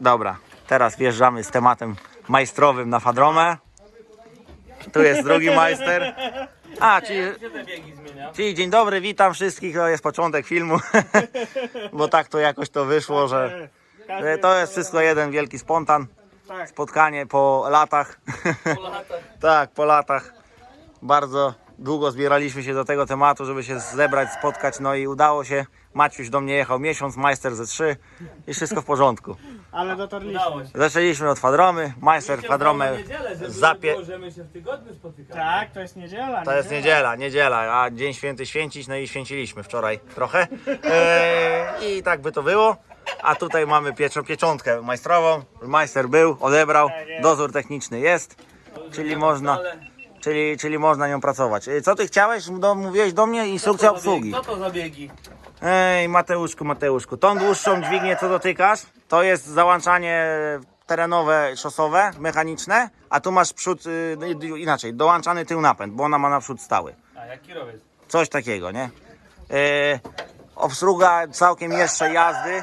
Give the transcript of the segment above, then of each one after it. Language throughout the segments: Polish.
Dobra, teraz wjeżdżamy z tematem majstrowym na Fadromę. Tu jest drugi majster. A, czyli, czyli dzień dobry, witam wszystkich. To jest początek filmu, bo tak to jakoś to wyszło, że że to jest wszystko jeden wielki spontan. Spotkanie po latach. tak, po latach. Bardzo długo zbieraliśmy się do tego tematu, żeby się zebrać, spotkać, no i udało się. Maciuś do mnie jechał miesiąc, majster ze trzy i wszystko w porządku. Ale dotarliśmy. Zaczęliśmy od Fadromy, majster Fadromę zapie... Możemy się w tygodniu spotykać. Tak, to jest niedziela. To jest niedziela, niedziela, a dzień święty święcić, no i święciliśmy wczoraj trochę. Eee, I tak by to było. A tutaj mamy pieczą, pieczątkę majstrową. Majster był, odebrał, dozór techniczny jest, czyli można, czyli, czyli można nią pracować. E, Co ty chciałeś? Do, mówiłeś do mnie instrukcja obsługi. Co to za biegi? Ej, Mateuszku, Mateuszku, tą dłuższą dźwignię co dotykasz, to jest załączanie terenowe, szosowe, mechaniczne, a tu masz przód, y, inaczej, dołączany tył napęd, bo ona ma naprzód stały. A jak kierowiec? Coś takiego, nie? E, obsługa całkiem jeszcze jazdy.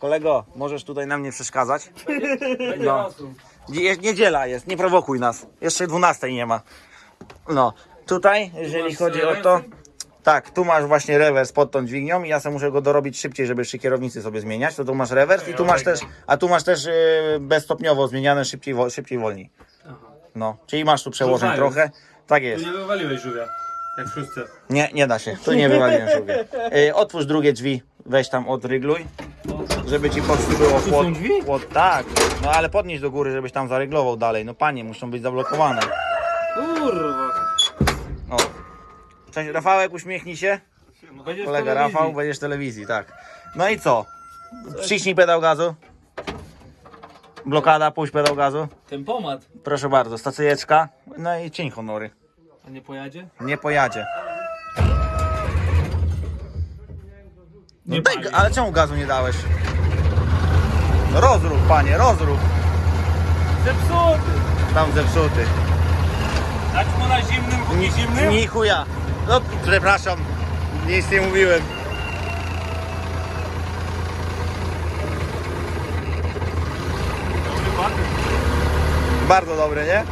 Kolego, możesz tutaj nam nie przeszkadzać? No. Je, niedziela jest, nie prowokuj nas. Jeszcze 12 nie ma. No, tutaj, jeżeli chodzi o to. Tak, tu masz właśnie rewers pod tą dźwignią i ja sobie muszę go dorobić szybciej, żeby jeszcze kierownicy sobie zmieniać. To tu masz rewers i tu masz też, a tu masz też yy, bezstopniowo zmieniane szybciej, wo- szybciej wolniej. No, czyli masz tu przełożeń Słuchaj, trochę. Tak Tu jest. nie wywaliłeś żółwia. Jak w szóstce. Nie, nie da się. Tu nie wywaliłem. Yy, otwórz drugie drzwi, weź tam odrygluj, żeby ci pod było Tu płot, są drzwi? płot. Tak, no ale podnieś do góry, żebyś tam zaryglował dalej. No panie, muszą być zablokowane. Kurwa. O. Cześć Rafałek, uśmiechnij się. Będziesz Kolega telewizji. Rafał, będziesz w telewizji, tak. No i co? Wciśnij pedał gazu. Blokada, puść pedał gazu. Tempomat. Proszę bardzo, stacyjeczka. No i cień honory. A nie pojadzie? Nie pojadzie. Nie daj, pali. ale czemu gazu nie dałeś? No Rozruch, panie, rozruch. Zepsuty. Tam zepsuty. Dać mu na zimnym, nie zimnym? Ni chuja. No, przepraszam, nic nie mówiłem. Dobry patyk. Bardzo dobre, nie?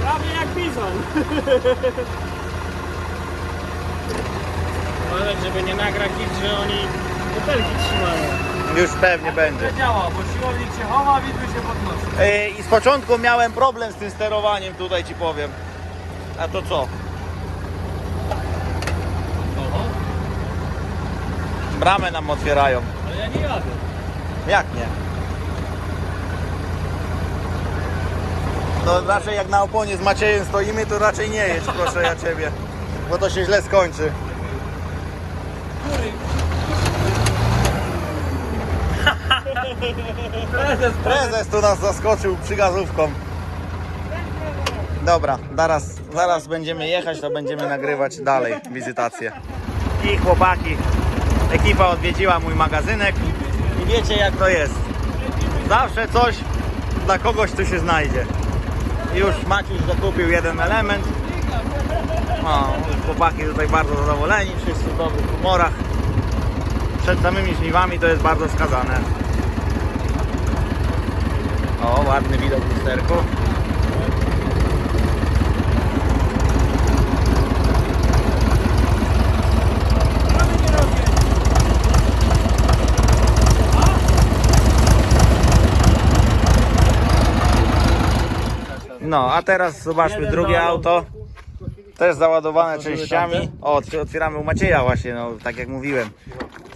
Prawie jak bizon. Uważać, żeby nie nagrać nic, że oni butelki trzymają. Już pewnie będzie. Nie działa, bo siłownik się chowa, widły się podnosi. Ej, I z początku miałem problem z tym sterowaniem, tutaj ci powiem. A to co? Oho. Bramę nam otwierają. Ale ja nie jadę. Jak nie? No raczej jak na oponie z Maciejem stoimy, to raczej nie jedź, proszę ja ciebie. Bo to się źle skończy. Prezes, Prezes tu nas zaskoczył przygazówką. Dobra, zaraz, zaraz będziemy jechać, to będziemy nagrywać dalej wizytację. I chłopaki, ekipa odwiedziła mój magazynek i wiecie jak to jest. Zawsze coś dla kogoś tu się znajdzie. Już Maciuś zakupił jeden element. O, chłopaki tutaj bardzo zadowoleni, wszyscy w dobrych humorach. Przed samymi żniwami to jest bardzo wskazane. O, ładny widok w lusterku. No, a teraz zobaczmy drugie auto. Też załadowane częściami. O, otw- otwieramy u Macieja właśnie, no tak jak mówiłem.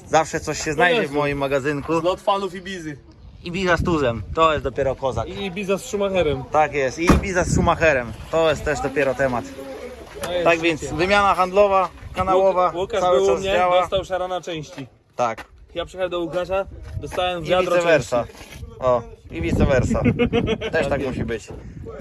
Zawsze coś się znajdzie w Jezu. moim magazynku. Lot fanów Ibizy. Ibiza z tuzem, to jest dopiero kozak. I Ibiza z Schumacherem. Tak jest. I Ibiza z Schumacherem, to jest też dopiero temat. To jest Tak więc życie. wymiana handlowa, kanałowa, Łukasz cały był u czas mnie, działa. dostał szara na części. Tak. Ja przyjechałem do Łukasza, dostałem I wiadro vice versa. części. O, i vice versa. Też tak musi być.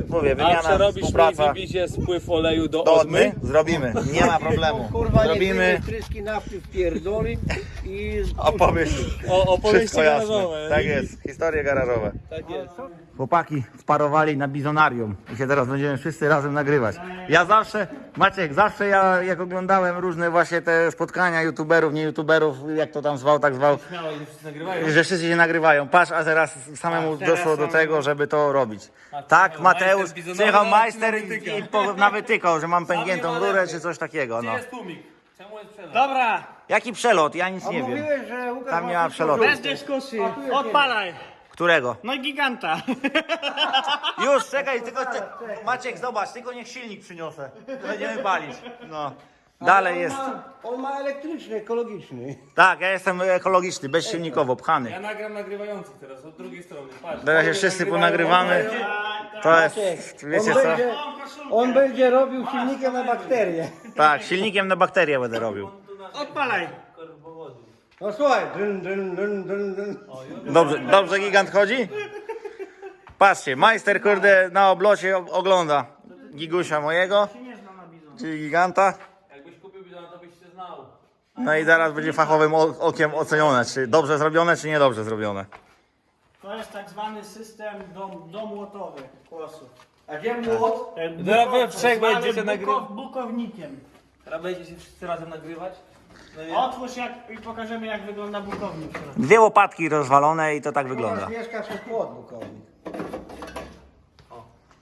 Mówię, A wymiana, przerobisz mi współpraca. Ibizie spływ oleju do Do odmy? odmy? Zrobimy. Nie ma problemu. Kurwa, nie Zrobimy. tryski nafty wpierdoli i Opowiesz o, opowieści wszystko jasne. garażowe. Tak jest, historie garażowe. Tak jest. Chłopaki wparowali na bizonarium i się teraz będziemy wszyscy razem nagrywać. Ja zawsze, Maciek, zawsze ja jak oglądałem różne właśnie te spotkania youtuberów, nie youtuberów, jak to tam zwał, tak zwał, Śmiało, ile wszyscy nagrywają. że wszyscy się nagrywają. Patrz, a teraz samemu doszło do tego, żeby to robić. Tak, Mateusz, przyjechał a majster nawytyka. i po, nawytykał, że mam pękniętą rurę czy coś takiego. No. Jest tłumik? Czemu jest przerwa? Dobra, Jaki przelot? Ja nic nie wiem. Mówiłeś, że Łukasz Tam nie ma przelotu. bez dyskusji. Odpalaj. Którego? No giganta. Już, czekaj, tylko Maciek, zobacz, tylko niech silnik przyniosę. Będziemy palić. No. Dalej jest. On ma, on ma elektryczny, ekologiczny. Tak, ja jestem ekologiczny, bezsilnikowo, pchany. Ja nagram nagrywających teraz, od drugiej strony. Patrz. Teraz się wszyscy ponagrywamy. To jest, wiecie on, co? będzie, on będzie robił silnikiem na bakterie. Tak, silnikiem na bakterie będę robił. Odpalaj. No słuchaj, dyn, dyn, dyn, dyn, dyn. Dobrze, dobrze gigant chodzi? Patrzcie, majster kurde na oblocie ogląda gigusia mojego, czyli giganta. No i zaraz będzie fachowym o- okiem ocenione, czy dobrze zrobione, czy niedobrze zrobione. To jest tak zwany system dom, domłotowy kłosów. A gdzie młot? Ten Teraz wy bukow- trzech zwany będziecie nagry- Bukownikiem. Teraz będziecie się wszyscy razem nagrywać. No i Otwórz jak, i pokażemy jak wygląda bukownik. w. Dwie łopatki rozwalone i to tak wygląda. Mieszka przez płot bukowy.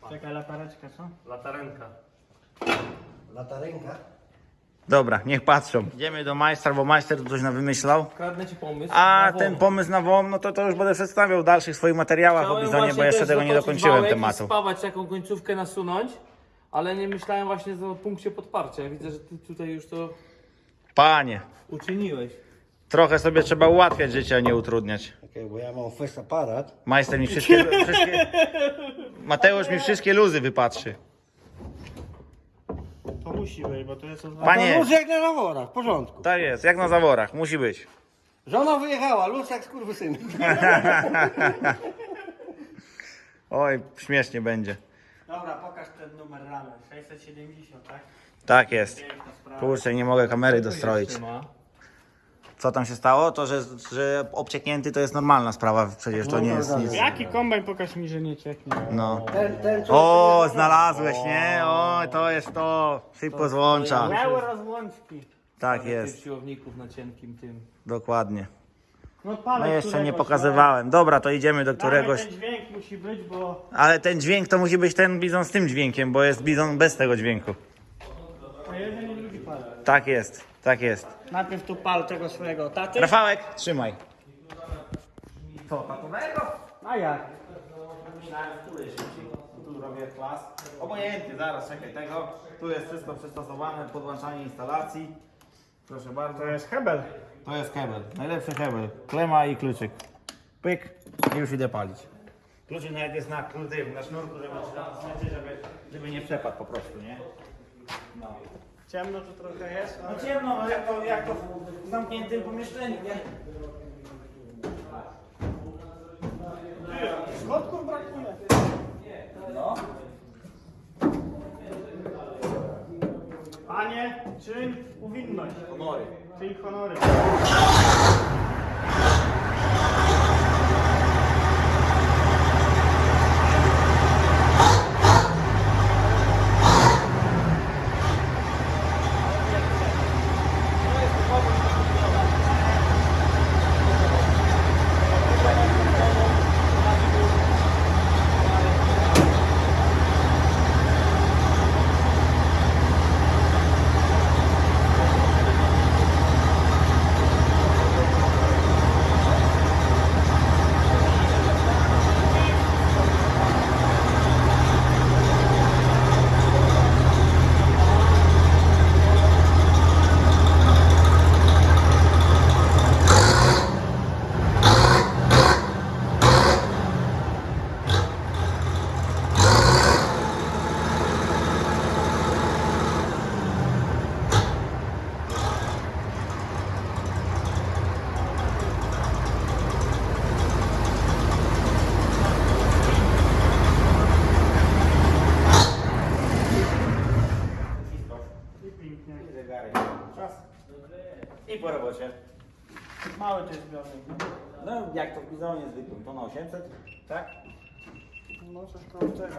Czekaj, latareczka, co? latarenka. Latarenka. Dobra, niech patrzą. Idziemy do majstra, bo majster tu coś nam wymyślał. Kradnę ci pomysł. A na ten pomysł na WOM, no to, to już będę przedstawiał w dalszych swoich materiałach o Bizonie, bo jeszcze tego nie dokończyłem tematu. Spawać jaką końcówkę nasunąć, ale nie myślałem właśnie o punkcie podparcia. Ja widzę, że ty tutaj już to Panie, uczyniłeś. trochę sobie trzeba ułatwiać życie, a nie utrudniać. Okej, bo ja mam fest aparat. Majster mi wszystkie, wszystkie... Mateusz mi wszystkie luzy wypatrzy. To musi być, bo to jest. Panie, To luz jak na zaworach, w porządku. tak jest, jak na zaworach, musi być. Żona wyjechała, luz jak skurwysyn. Oj, śmiesznie będzie. Dobra, pokaż ten numer ramy. 670, tak? Tak jest. Piękna sprawa. Kurczę, nie mogę kamery dostroić. Jeszcze ma. Co tam się stało? To, że, że obcieknięty to jest normalna sprawa, przecież to nie jest nic. Jaki kombajn pokaż mi, że nie cieknie. No. Ten, ten, O, znalazłeś, nie? O, to jest to. Szybko złącza. Miały rozłączki. Tak Tych jest, siłowników na cienkim tym. dokładnie. No, No jeszcze nie któregoś, pokazywałem. Dobra, to idziemy do no. któregoś. Ale ten dźwięk musi być, bo... Ale ten dźwięk to musi być ten bizon z tym dźwiękiem, bo jest bizon bez tego dźwięku. A jeden. Tak jest, tak jest. Najpierw tu pal tego swojego taty. Rafałek, trzymaj. Co, tatowego? A jak? Myślałem. Tu robię klas. Obojętny, zaraz, czekaj tego. Tu jest wszystko przystosowane, podłączanie instalacji. Proszę bardzo. To jest hebel. To jest hebel, najlepszy hebel. Klema i kluczyk. Pyk i już idę palić. Kluczyk nawet jest na, tym, na sznurku, żeby, żeby, żeby nie przepadł po prostu, nie? No. Ciemno tu trochę jest, ale... No ciemno, no jak to, jak to w zamkniętym pomieszczeniu, nie? Schodków brakuje. No. Panie, czyń powinność. Honory. Czyń honory. pięknie. I zegarek. Czas. I po robocie. Mały to jest zbiornik. No jak to w bizonie zwykłym, to na 800, tak? No coś koło tego.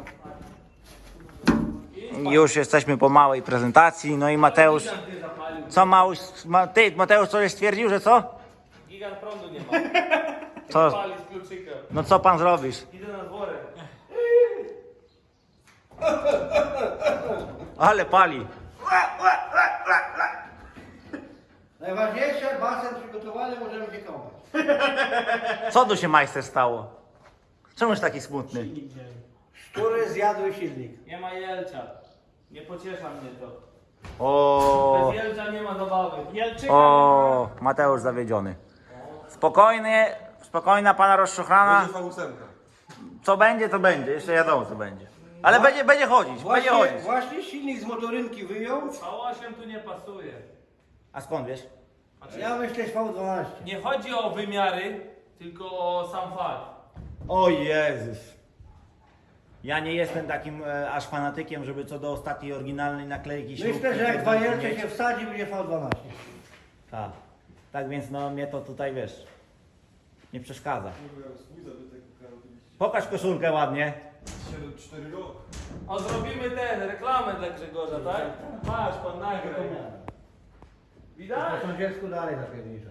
Już jesteśmy po małej prezentacji, no i Mateusz, co Małuś, ma, ty, Mateusz coś stwierdził, że co? Gigant prądu nie ma. Co, no co pan zrobisz? Idę na dworek. Ale pali. Najważniejsze, basen przygotowany, możemy się kąpać. Co tu się majster stało? Czemuś taki smutny? Szczury zjadły silnik. Nie ma jelcza. Nie pociesza mnie to. O, Bez jelcza nie ma zabawy. Jelczyka o, Mateusz zawiedziony. Spokojnie, spokojna pana rozczochrana. Co będzie, to będzie. Jeszcze wiadomo, co będzie. Ale będzie, będzie chodzić, będzie Właśnie, chodzić. właśnie silnik z motorynki wyjął. A 8 tu nie pasuje. A skąd wiesz? Ja myślę z V12. Nie chodzi o wymiary, tylko o sam fakt. O Jezus. Ja nie jestem takim e, aż fanatykiem, żeby co do ostatniej oryginalnej naklejki Myślę, śrubki że jak bajerce się wsadzi, będzie V12. Tak. Tak więc no mnie to tutaj wiesz. Nie przeszkadza. Pokaż koszulkę ładnie. O, zrobimy ten, reklamę dla Grzegorza, tak? Masz, pan nagrał. Widać? Po sąsiedzku dalej zapiernicza.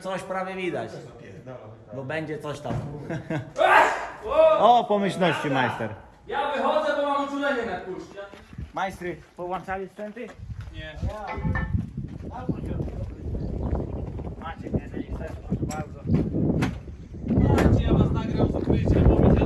Coś prawie widać. Bo będzie coś tam. O! Pomyślności majster. Ja wychodzę, bo mam uczulenie na kurszcie. Majstry, połączali sprzęty? Nie. Maciek, jeżeli chcesz, proszę bardzo. Macie, ja was nagram z ukrycia, bo mi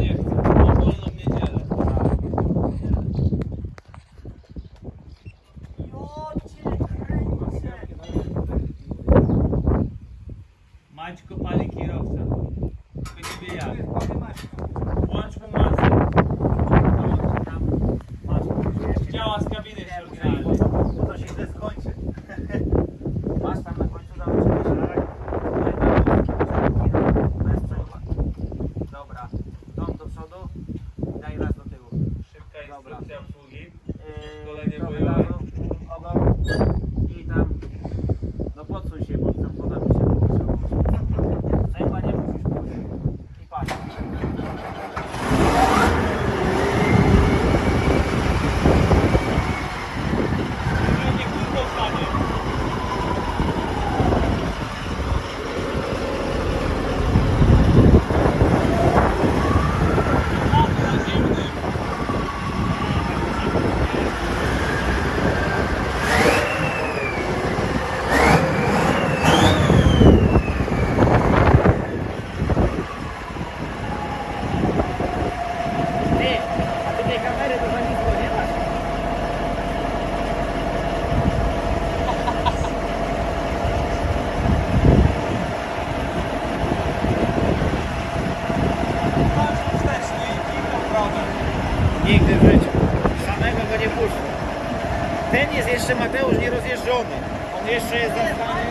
jeszcze jest zastany.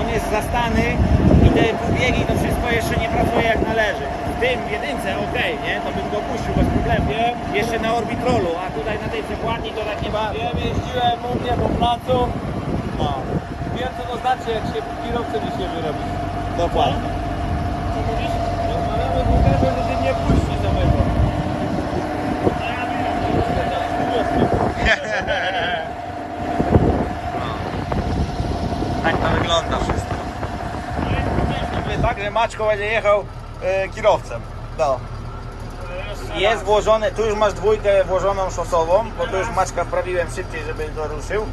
On jest zastany i te półbiegi to wszystko jeszcze nie pracuje jak należy. W tym w jedynce ok, nie? To bym go puścił bez problemu. Jeszcze na orbitrolu, a tutaj na tej przekładni to tak nie bardzo. Wiem, jeździłem u mnie po placu. No, Wiem co to znaczy, jak się kierowcę mi się wyrobi. dokładnie. Co mówisz? Rozmawiamy z Łukaszem, że nie puści samego. Tak to wygląda wszystko. Tak, że Maczko będzie jechał e, kierowcem. No. Jest włożone, tu już masz dwójkę włożoną szosową, bo tu już Maczka wprawiłem szybciej, żeby to ruszył.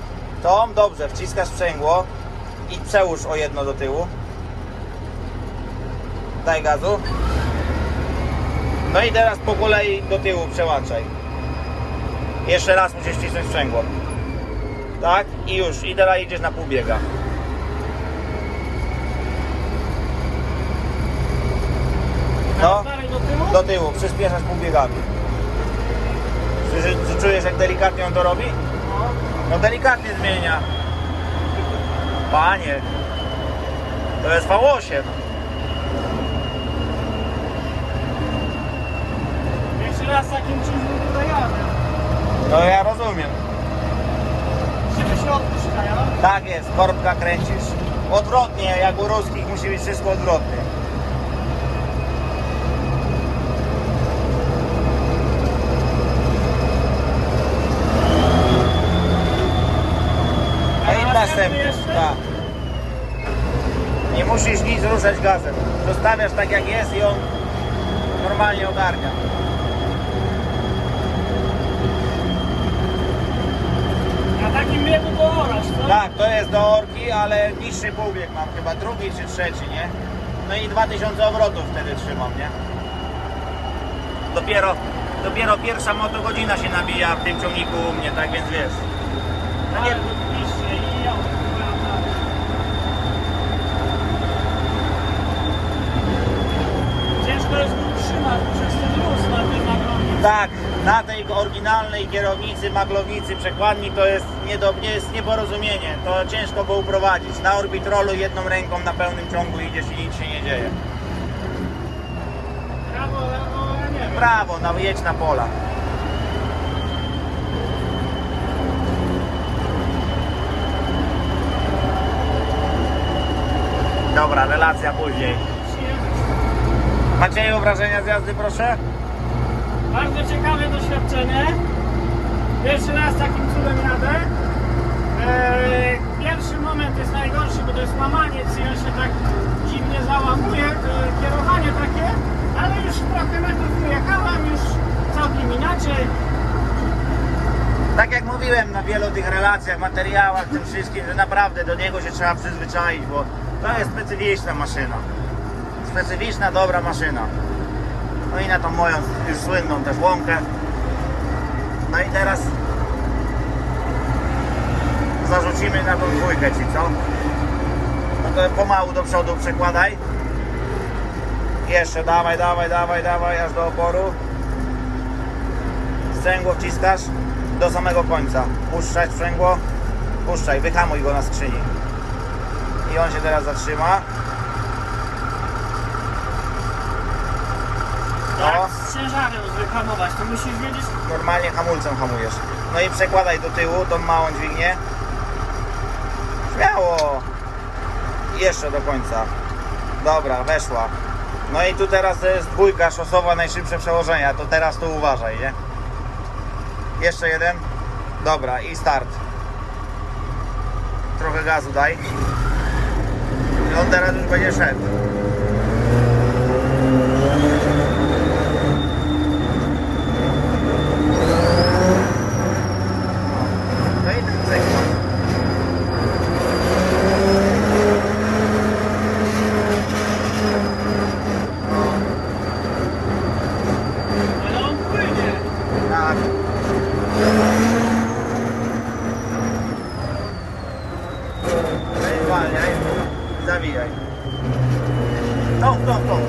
Tom, dobrze, wciskasz sprzęgło i przełóż o jedno do tyłu. Daj gazu. No i teraz po kolei do tyłu przełączaj. Jeszcze raz musisz wcisnąć sprzęgło. Tak? I już. I teraz idziesz na pół biega. No, do tyłu? Przyspieszasz pół biegami. Czy, czy czujesz jak delikatnie on to robi? No delikatnie zmienia. Panie. To jest V8. Jeszcze raz takim czymś tutaj jadę. No ja rozumiem. Żeby się odpuszczają. Tak jest, korbka kręcisz. odwrotnie, jak u ruskich musi być wszystko odwrotnie. No i następny, jeszcze? Tak. Nie musisz nic ruszać gazem. Zostawiasz tak jak jest i on normalnie ogarnia. Na takim biegu to orasz, co? Tak, to jest do orki, ale niższy półbieg mam chyba, drugi czy trzeci, nie? No i 2000 obrotów wtedy trzymam, nie? Dopiero, dopiero pierwsza motogodzina się nabija w tym ciągniku u mnie, tak więc wiesz. No nie, Ale oczywiście i ja odpowiadam. Ciężko jest go utrzymać przez ten luz na tym nagrobie. Tak, na tej oryginalnej kierownicy, maglownicy, przekładni to jest, nie jest nieporozumienie. To ciężko go uprowadzić. Na orbitrolu jedną ręką na pełnym ciągu idziesz i nic się nie dzieje. Prawo, lewo, ja nie wiem. Brawo, no jedź na pola. Dobra, relacja później. Macieju, wrażenia z jazdy proszę? Bardzo ciekawe doświadczenie. Pierwszy raz takim cudem jadę. Eee, pierwszy moment jest najgorszy, bo to jest łamaniec i on się tak dziwnie załamuje, e, kierowanie takie, ale już trochę metrów wyjechałem, już całkiem inaczej. Tak jak mówiłem na wielu tych relacjach, materiałach, tym wszystkim, że naprawdę do niego się trzeba przyzwyczaić, bo to jest specyficzna maszyna. Specyficzna, dobra maszyna. No i na tą moją już słynną też łąkę. No i teraz zarzucimy na tą dwójkę ci, co? No to pomału do przodu przekładaj. Jeszcze dawaj, dawaj, dawaj, dawaj, aż do oporu. Sprzęgło wciskasz do samego końca. Puszczać sprzęgło, puszczaj, wyhamuj go na skrzyni. I on się teraz zatrzyma. No, Jak z ciężarem wyhamować, to musisz wiedzieć, normalnie hamulcem hamujesz. No i przekładaj do tyłu tą małą dźwignię. Śmiało. Jeszcze do końca. Dobra, weszła. No i tu teraz jest dwójka szosowa, najszybsze przełożenia. To teraz tu uważaj, nie? Jeszcze jeden. Dobra, i start. Trochę gazu daj. I on teraz już będzie szedł. No i ten cyk. ale on płynie. Tak. No i zwalniaj. Zawijaj. Tą, tą, tą.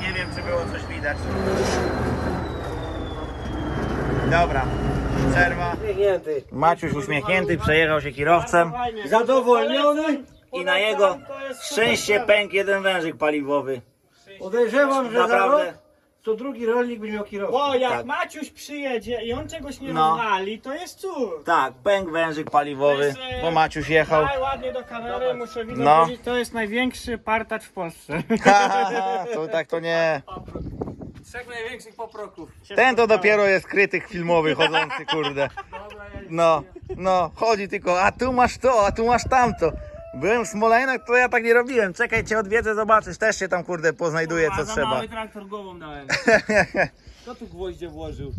Nie wiem, czy było coś widać. Dobra. Przerwa. Uśmiechnięty. Maciuś uśmiechnięty, przejechał się kierowcem. Zadowolniony? i na jego szczęście pękł jeden wężyk paliwowy. Podejrzewam, że za Naprawdę. rok to drugi rolnik będzie miał kierowcę. Bo jak Tak. Maciuś przyjedzie i on czegoś nie No. rozwali, to jest cud. Tak, pękł wężyk paliwowy, e, bo Maciuś jechał. Daj ładnie do kamery, muszę widzom No. to jest największy partacz w Polsce. to tak to nie. Trzech największych poproków. Ten to dopiero jest krytyk filmowy chodzący, kurde. No, no, chodzi tylko, a tu masz to, a tu masz tamto. Byłem w Smolajnach, to ja tak nie robiłem. Czekaj, cię odwiedzę, zobaczysz, też się tam, kurde, poznajduję, co za trzeba. mały traktor głową dałem. Kto tu gwoździe włożył?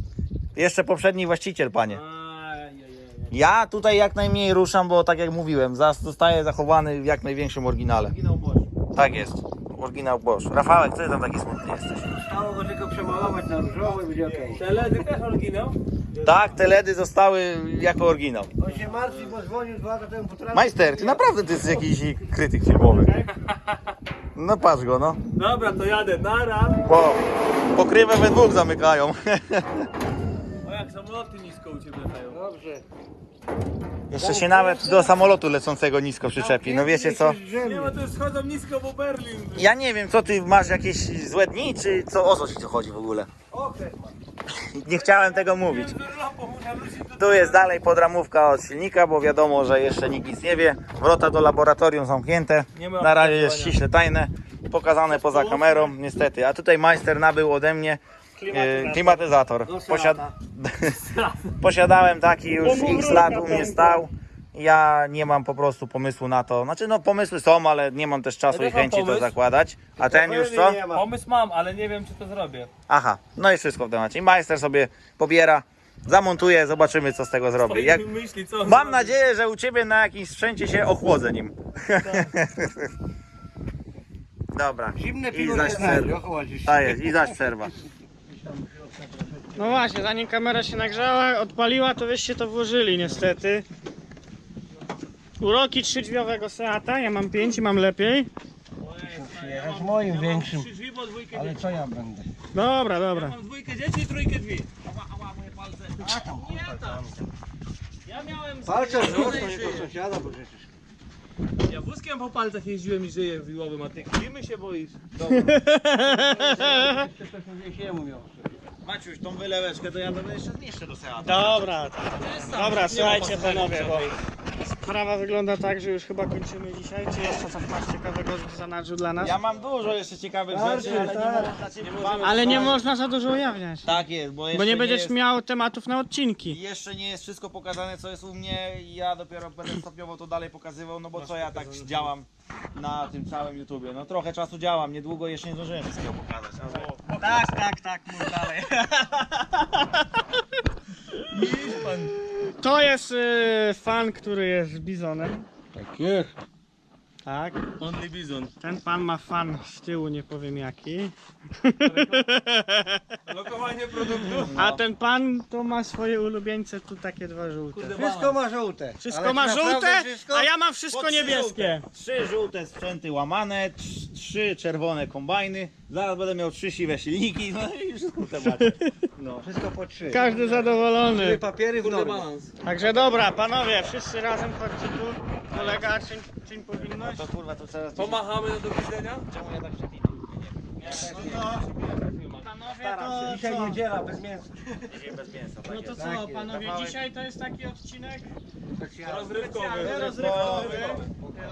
Jeszcze poprzedni właściciel, panie. Ajajaj. Ja tutaj jak najmniej ruszam, bo tak jak mówiłem, zas- zostaje zachowany w jak największym oryginale. Ginął Boże. Tak jest. Oryginał Bosch. Rafałek, co ty tam taki smutny jesteś? Stało go tylko przemalować na różowy, będzie okej. Te ledy też oryginał? Tak, te LEDy zostały jako oryginał. On się martwi, bo dzwonił dwa lata temu po. Majster, ty naprawdę ty jesteś jakiś krytyk filmowy. No patrz go, no. Dobra, to jadę, nara. Po, pokrywę we dwóch zamykają. O jak samoloty nisko u ciebie latają. Dobrze. Jeszcze się nawet do samolotu lecącego nisko przyczepi. No wiecie co? Nie, bo to schodzą nisko, bo Berlin. Ja nie wiem, co ty masz jakieś złe dni, czy co o co ci tu chodzi w ogóle? Okres ma. Nie chciałem tego mówić. Tu jest dalej podramówka od silnika, bo wiadomo, że jeszcze nikt nic nie wie. Wrota do laboratorium zamknięte. Ma Na razie jest ściśle tajne. Pokazane poza kamerą, niestety. A tutaj majster nabył ode mnie e, klimatyzator. Posiad... Posiadałem taki już x lat u mnie stał. Ja nie mam po prostu pomysłu na to. Znaczy no pomysły są, ale nie mam też czasu Ja i też mam chęci to pomysł. zakładać. A ten już co? Nie ma. Pomysł mam, ale nie wiem czy to zrobię. Aha, no i wszystko w temacie. I majster sobie pobiera, zamontuje, zobaczymy co z tego zrobi. Jak... myśli, co Mam zrobi. nadzieję, że u Ciebie na jakimś sprzęcie się ochłodzę nim. Dobra. Zimne I piwo zaś nie przerwa. znajdzie. Tak jest, i zaś przerwa. No właśnie, zanim kamera się nagrzała, odpaliła, to wyście to włożyli niestety. Uroki trzydrzwiowego Seata, ja mam pięć i mam lepiej. Przyjechać moim większym. Trzy drzwi, bo dwójkę Ale co ja będę? Dobra, dobra. Mam dwójkę dzieci i trójkę drzwi. Ała, ała, moje palce. A tam Nie tam. Ja miałem... Palce wzrosną nie do sąsiada, bo przecież. Ja wózkiem po palcach jeździłem i żyję wiłowym, a ty klimy się boisz. Nie mówią. Maciuś, tą wyleweczkę to ja to jeszcze zmieszczę do Seata. Dobra, dobra, słuchajcie panowie, bo sprawa wygląda tak, że już chyba kończymy dzisiaj. Czy jeszcze coś masz ciekawego w zanadrzu dla nas? Ja mam dużo jeszcze ciekawych Starczy, rzeczy, ale nie tak. można Cię Ale nie można za dużo ujawniać. Tak jest, bo jeszcze Bo nie będziesz jest... miał tematów na odcinki. Jeszcze nie jest wszystko pokazane, co jest u mnie i ja dopiero będę stopniowo to dalej pokazywał, no bo co ja tak działam na tym całym YouTubie. No trochę czasu działam, niedługo jeszcze nie zdążyłem wszystkiego pokazać. Ale... Tak, tak, tak, mów dalej. To jest y, fan, który jest bizonem. Tak jest. Tak. Only Bizon. Ten pan ma fan z tyłu, nie powiem jaki. Lokowanie produktu. A ten pan to ma swoje ulubieńce, tu takie dwa żółte. Kurde, Wszystko ma żółte. Wszystko Ale ma naprawdę żółte, wszystko? a ja mam wszystko trzy niebieskie. Żółte. Trzy żółte sprzęty łamane, trz- trzy czerwone kombajny, zaraz będę miał trzy siwe silniki, no i wszystko temacie. No. Wszystko po trzy. Każdy Trzy zadowolony. papiery w Kurde normie. balans. Także dobra, panowie, wszyscy razem chodźcie tu. Kolega, czyń, czyń powinność. To kurwa, to teraz... Pomachamy do widzenia? Czemu ja tak przeklinam? Panowie, to Dzisiaj co? niedziela, bez mięsa. Dzisiaj bez mięsa, tak No to jest. co, Tak panowie, Kawałek. dzisiaj to jest taki odcinek Rozrywkowy. specjalny, rozrywkowy.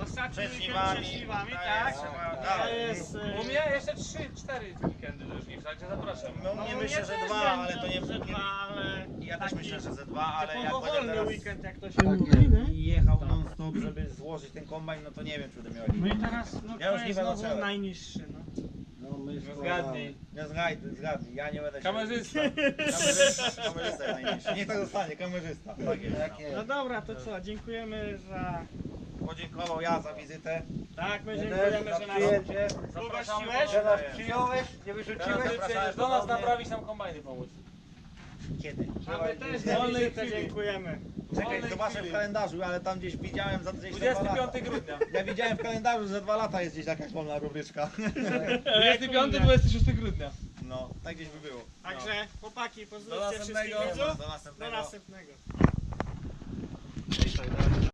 Ostatni Przed weekend śliwami. przed śliwami, Tak tak? To jest... y, U mnie jeszcze 3-4 weekendy do żniw, także zapraszam. No, no, nie u myślę, mnie że też dwa, ale to nie... że dwa, ale... ja też myślę, że ze dwa, ale jak będę wolny teraz weekend, jak to się Tak mówi, nie? jechał non stop, żeby złożyć ten kombajn, no to nie wiem, czy będę miał. No i teraz, no Ja to już nie jest będę znowu strzelał. najniższy, no. No my Zgadnij. Nie zgadnij, zgadnij, ja nie będę się... Kamerzysta. Kamerzysta, kamerzysta jest. Niech tak zostanie, kamerzysta. Tak jest. Tak jest. No dobra, to co, dziękujemy za... Podziękował ja za wizytę. Tak, my dziękujemy, że nas przyjęcie. ugościłeś. Że nas przyjąłeś, nie wyrzuciłeś. ty przyjedziesz do nas naprawić nam kombajny pomóc. Kiedy? A my też za Wolnej wizytę chwili. dziękujemy. Czekaj, zobaczę w kalendarzu, ale tam gdzieś widziałem za gdzieś za dwa lata. 25 grudnia. Ja widziałem w kalendarzu, że za dwa lata jest gdzieś jakaś wolna rubryczka. 25-26 grudnia. No, tak gdzieś by było. Także chłopaki, Do pozdrówcie wszystkich następnego. widzów. Do Do następnego. następnego.